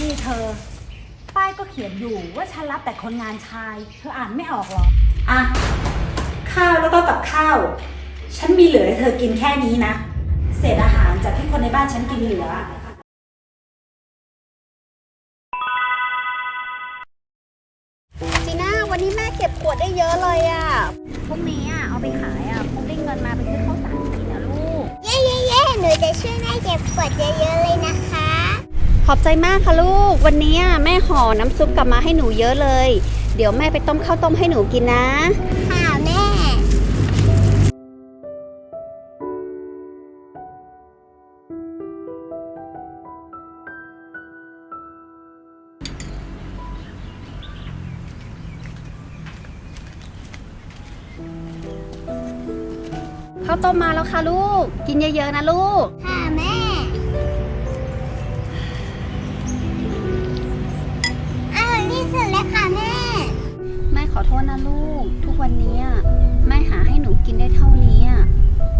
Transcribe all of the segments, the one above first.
นี่เธอ ป้ายก็เขียนอยู่ว่าฉันรับแต่คนงานชาย เธออ่านไม่ออกหรอ อะ ข้าวแล้วก็กับข้าว ฉันมีเหลือให้เธอกินแค่นี้นะ เศษอาหารจากที่คนในบ้านฉันกินเหลือ จีน่าวันนี้แม่เก็บขวดได้เยอะเลยอะ่ะ พวกนี้อะเอาไปขายอะคงได้เงินมาไปซื้อข้าวสารกินนะลูก เย้เย้เย้หนูจะช่วยแม่เก็บขวดเยอะๆเลยนะคะ ขอบใจมากค่ะลูก วันนี้อะแม่ห่อน้ำซุปกลับมาให้หนูเยอะเลย เดี๋ยวแม่ไปต้มข้าวต้มให้หนูกินนะ ค่ะแม่ ข้าวต้มมาแล้วค่ะลูก กินเยอะๆนะลูก ค่ะ อโทษนะลูก ทุกวันนี้อะแม่หาให้หนูกินได้เท่านี้อะ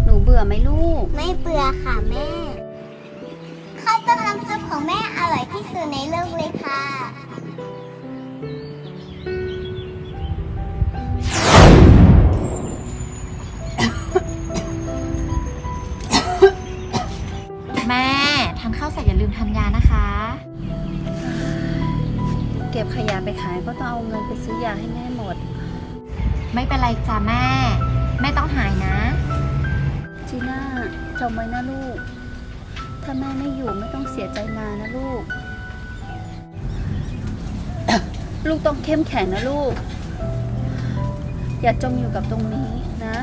หนูเบื่อไหมลูก ไม่เบื่อค่ะแม่ข้าวต้มน้ำซุปของแม่อร่อยที่สุดในโลกเลยค่ะแม่ทานข้าวเสร็จอย่าลืมทานยานะคะ เก็บขยะไปขายก็ต้องเอาเงินไปซื้อยาให้แม่หมด ไม่เป็นไรจ้ะแม่ แม่ต้องหายนะ จีน่าจำไว้นะลูก ถ้าแม่ไม่อยู่ไม่ต้องเสียใจนานนะลูก ลูกต้องเข้มแข็งนะลูก อย่าจมอยู่กับตรงนี้นะ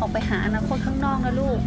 ออกไปหาอนาคตข้างนอกนะลูก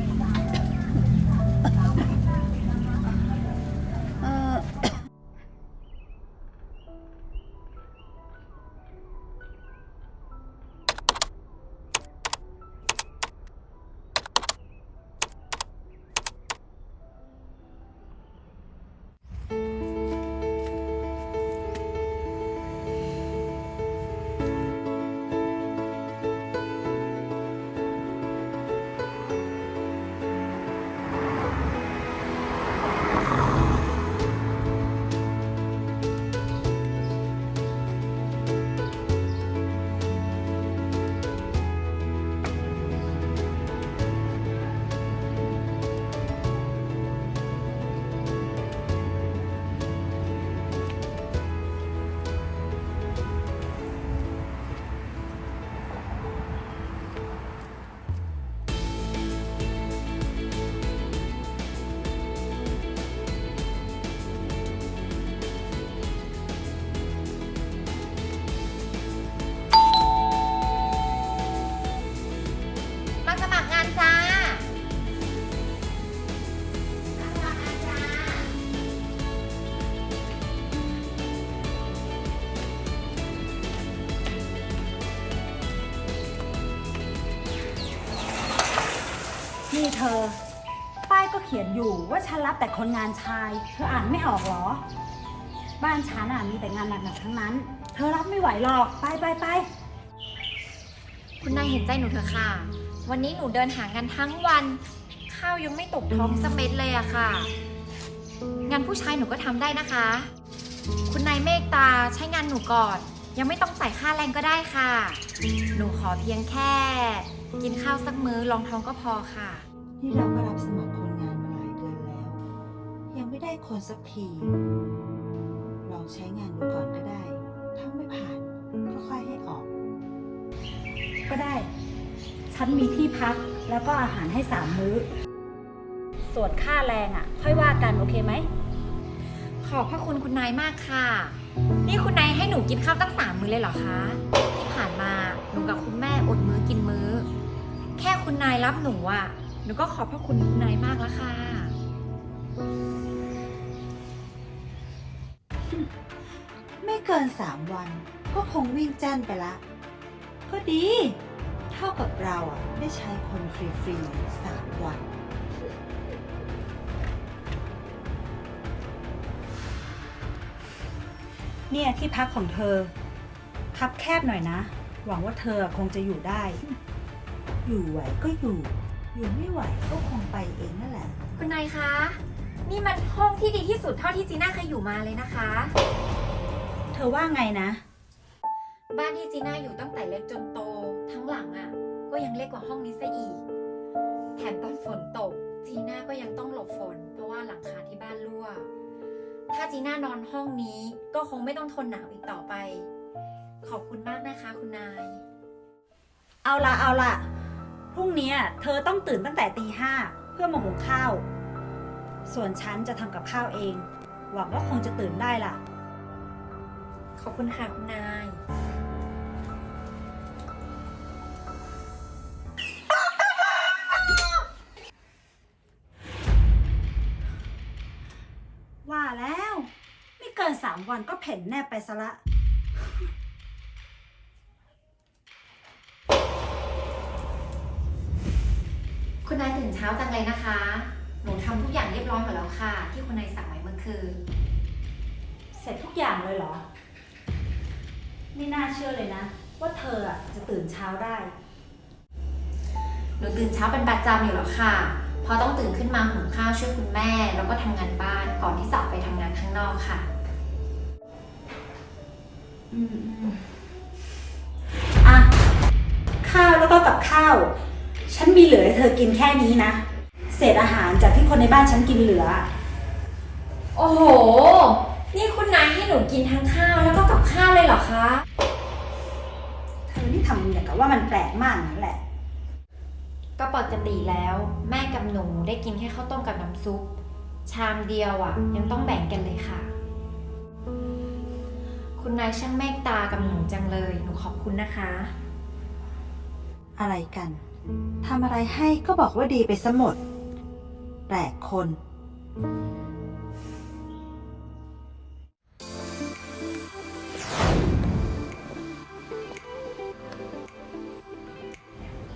นี่เธอ ป้ายก็เขียนอยู่ว่าฉันรับแต่คนงานชาย เธออ่านไม่ออกเหรอ บ้านฉันอะมีแต่งานหนักๆทั้งนั้น เธอรับไม่ไหวหรอก ไปไปไปคุณนายเห็นใจหนูเถอะค่ะ วันนี้หนูเดินหางานทั้งวัน ข้าวยังไม่ตกท้องสักเม็ดเลยอะค่ะ งานผู้ชายหนูก็ทำได้นะคะ คุณนายเมตตาใช้งานหนูก่อน ยังไม่ต้องจ่ายค่าแรงก็ได้ค่ะ หนูขอเพียงแค่ กินข้าวสักมื้อรองท้องก็พอค่ะ นี่เราก็รับสมัครคนงานมาหลายเดือนแล้ว ยังไม่ได้คนสักที ลองใช้งานดูก่อนก็ได้ ถ้าไม่ผ่านก็ค่อยให้ออก ก็ได้ ฉันมีที่พักแล้วก็อาหารให้สามมื้อ ส่วนค่าแรงอะ ค่อยว่ากันโอเคไหม ขอบพระคุณคุณนายมากค่ะ นี่คุณนายให้หนูกินข้าวตั้งสามมื้อเลยเหรอคะ ที่ผ่านมา หนูกับคุณแม่อดมื้อกินมื้อ แค่คุณนายรับหนูอะหนูก็ขอบพระคุณคุณนายมากแล้วค่ะ ไม่เกินสามวัน ก็คงวิ่งแจ้นไปละ ก็ดี เท่ากับเราอะได้ใช้คนฟรีๆสามวัน เนี่ยที่พักของเธอ คับแคบหน่อยนะ หวังว่าเธอคงจะอยู่ได้ อยู่ไหวก็อยู่ อยู่ไม่ไหวก็คงไปเองนั่นแหละ คุณนายคะ นี่มันห้องที่ดีที่สุดเท่าที่จีน่าเคยอยู่มาเลยนะคะ เธอว่าไงนะ บ้านที่จีน่าอยู่ตั้งแต่เล็กจนโต ทั้งหลังอะ่ะ ก็ยังเล็กกว่าห้องนี้ซะอีก แถมตอนฝนตก จีน่าก็ยังต้องหลบฝน เพราะว่าหลังคาที่บ้านรั่ว ถ้าจีน่านอนห้องนี้ก็คงไม่ต้องทนหนาวอีกต่อไป ขอบคุณมากนะคะคุณนาย เอาละเอาละพรุ่งนี้เธอต้องตื่นตั้งแต่ตีห้าเพื่อมาหุงข้าว ส่วนฉันจะทำกับข้าวเอง หวังว่าคงจะตื่นได้ล่ะ ขอบคุณค่ะคุณนาย ว่าแล้ว ไม่เกินสามวันก็เพ่นแนบไปซะละ นายตื่นเช้าจังเลยนะคะ หนูทำทุกอย่างเรียบร้อยหมดแล้วค่ะ ที่คุณนายสั่งไว้เมื่อคืน เสร็จทุกอย่างเลยเหรอ ไม่น่าเชื่อเลยนะ ว่าเธออะจะตื่นเช้าได้ หนูตื่นเช้าเป็นประจำอยู่แล้วค่ะ เพราะต้องตื่นขึ้นมาหุงข้าวช่วยคุณแม่ แล้วก็ทำงานบ้านก่อนที่จะออกไปทำงานข้างนอกค่ะ อืมอืมอะ ข้าวแล้วก็กับข้าว ฉันมีเหลือให้เธอกินแค่นี้นะ เศษอาหารจากที่คนในบ้านฉันกินเหลือ โอ้โห นี่คุณนายให้หนูกินทั้งข้าวแล้วก็กับข้าวเลยเหรอคะ เธอนี่ทำอย่างกับว่ามันแปลกมากนั่นแหละ ก็ปกติแล้ว แม่กับหนูได้กินแค่ข้าวต้มกับน้ำซุป ชามเดียวอะ่ะ ยังต้องแบ่งกันเลยค่ะ คุณนายช่างเมตตากับหนูจังเลย หนูขอบคุณนะคะ อะไรกัน ทำอะไรให้ก็บอกว่าดีไปซะหมด แปลกคน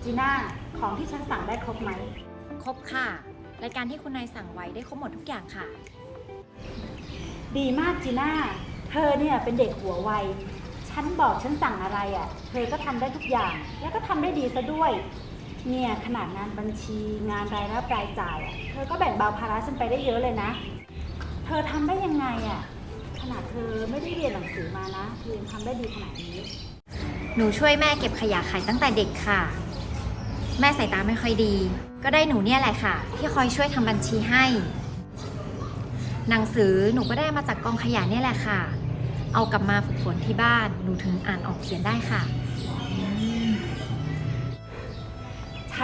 จีน่า ของที่ฉันสั่งได้ครบไหม ครบค่ะ รายการที่คุณนายสั่งไว้ได้ครบหมดทุกอย่างค่ะ ดีมากจีน่า เธอเนี่ยเป็นเด็กหัวไว ฉันบอกฉันสั่งอะไรอะ่ะ เธอก็ทำได้ทุกอย่าง แล้วก็ทำได้ดีซะด้วย เนี่ยขนาดงานบัญชีงานรายรับรายจ่ายอะเธอก็แบ่งเบาภาระฉันไปได้เยอะเลยนะ เธอทำได้ยังไงอะ่ะขนาดเธอไม่ได้เรียนหนังสือมานะเธอยังทำได้ดีขนาดนี้ หนูช่วยแม่เก็บขยะขายตั้งแต่เด็กค่ะ แม่สายตาไม่ค่อยดี ก็ได้หนูเนี่ยแหละค่ะ ที่คอยช่วยทำบัญชีให้ หนังสือหนูก็ได้มาจากกองขยะเนี่ยแหละค่ะ เอากลับมาฝึกฝนที่บ้านหนูถึงอ่านออกเขียนได้ค่ะ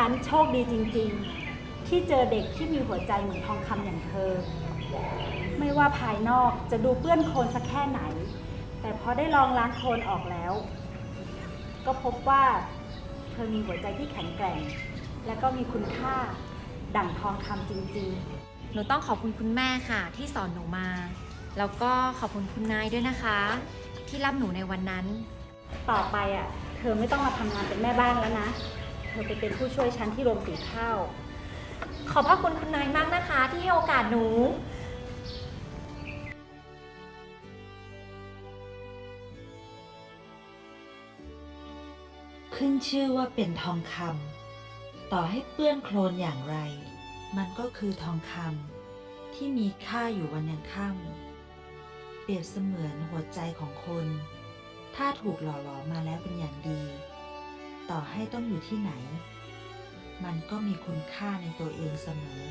ฉันโชคดีจริงๆ ที่เจอเด็กที่มีหัวใจเหมือนทองคำอย่างเธอ ไม่ว่าภายนอกจะดูเปื้อนโคลนสักแค่ไหน แต่พอได้ลองล้างโคลนออกแล้ว ก็พบว่าเธอมีหัวใจที่แข็งแกร่ง และก็มีคุณค่าดั่งทองคำจริงหนูต้องขอบคุณคุณแม่ค่ะ ที่สอนหนูมา แล้วก็ขอบคุณคุณนายด้วยนะคะ ที่รับหนูในวันนั้นๆต่อไปอะ เธอไม่ต้องมาทำงานเป็นแม่บ้านแล้วนะ เธอไปเป็นผู้ช่วยฉันที่โรงสีข้าว ขอบพระคุณคุณนายมากนะคะที่ให้โอกาสหนู ขึ้นชื่อว่าเป็นทองคำต่อให้เปื้อนโคลนอย่างไร มันก็คือทองคำที่มีค่าอยู่วันยังค่ำเปรียบเสมือนหัวใจของคน ถ้าถูกหล่อหลอมมาแล้วเป็นอย่างดี ต่อให้ต้องอยู่ที่ไหน มันก็มีคุณค่าในตัวเองเสมอ